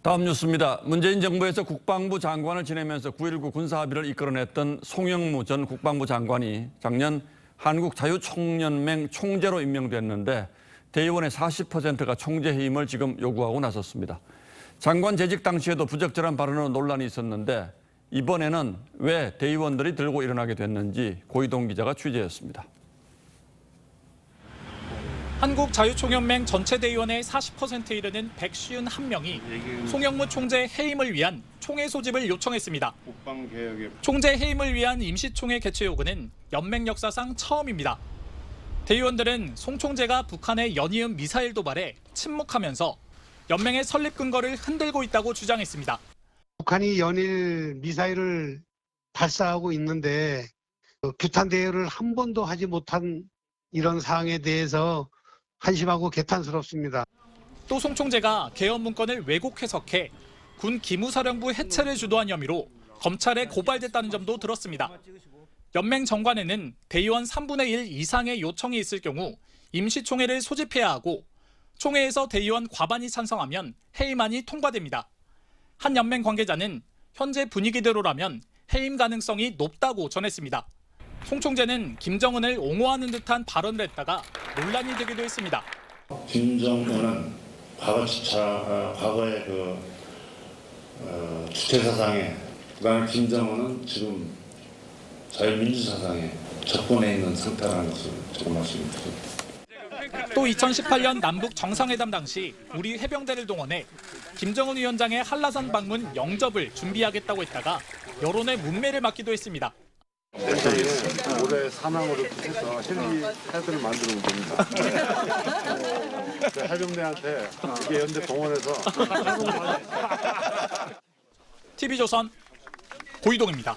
다음 뉴스입니다. 문재인 정부에서 국방부 장관을 지내면서 9.19 군사합의를 이끌어냈던 송영무 전 국방부 장관이 작년 한국자유총연맹 총재로 임명됐는데 대의원의 40%가 총재 해임을 지금 요구하고 나섰습니다. 장관 재직 당시에도 부적절한 발언으로 논란이 있었는데 이번에는 왜 대의원들이 들고 일어나게 됐는지 고이동 기자가 취재했습니다. 한국자유총연맹 전체 대의원의 40%에 이르는 151명이 송영무 총재 해임을 위한 총회 소집을 요청했습니다. 총재 해임을 위한 임시총회 개최 요구는 연맹 역사상 처음입니다. 대의원들은 송 총재가 북한의 연이은 미사일 도발에 침묵하면서 연맹의 설립 근거를 흔들고 있다고 주장했습니다. 북한이 연일 미사일을 발사하고 있는데 그 규탄 대회를 한 번도 하지 못한 이런 사항에 대해서 한심하고 개탄스럽습니다. 또 송 총재가 개헌 문건을 왜곡 해석해 군 기무사령부 해체를 주도한 혐의로 검찰에 고발됐다는 점도 들었습니다. 연맹 정관에는 대의원 3분의 1 이상의 요청이 있을 경우 임시총회를 소집해야 하고 총회에서 대의원 과반이 찬성하면 해임안이 통과됩니다. 한 연맹 관계자는 현재 분위기대로라면 해임 가능성이 높다고 전했습니다. 송 총재는 김정은을 옹호하는 듯한 발언을 했다가 논란이 되기도 했습니다. 김정은은 과거 지차 어, 과거의 그 어, 주체 사상에 그다음에 김정은은 지금 자유민주 사상에 접근해 있는 상태라는 것을 조금 말씀드립니다. 또 2018년 남북 정상회담 당시 우리 해병대를 동원해 김정은 위원장의 한라산 방문 영접을 준비하겠다고 했다가 여론의 문매를 맞기도 했습니다. 올해 사망으로 해서 헬리 헤드를 만들면 됩니다. 그 해병대한테 이게 연대 동원해서 TV조선 고이동입니다.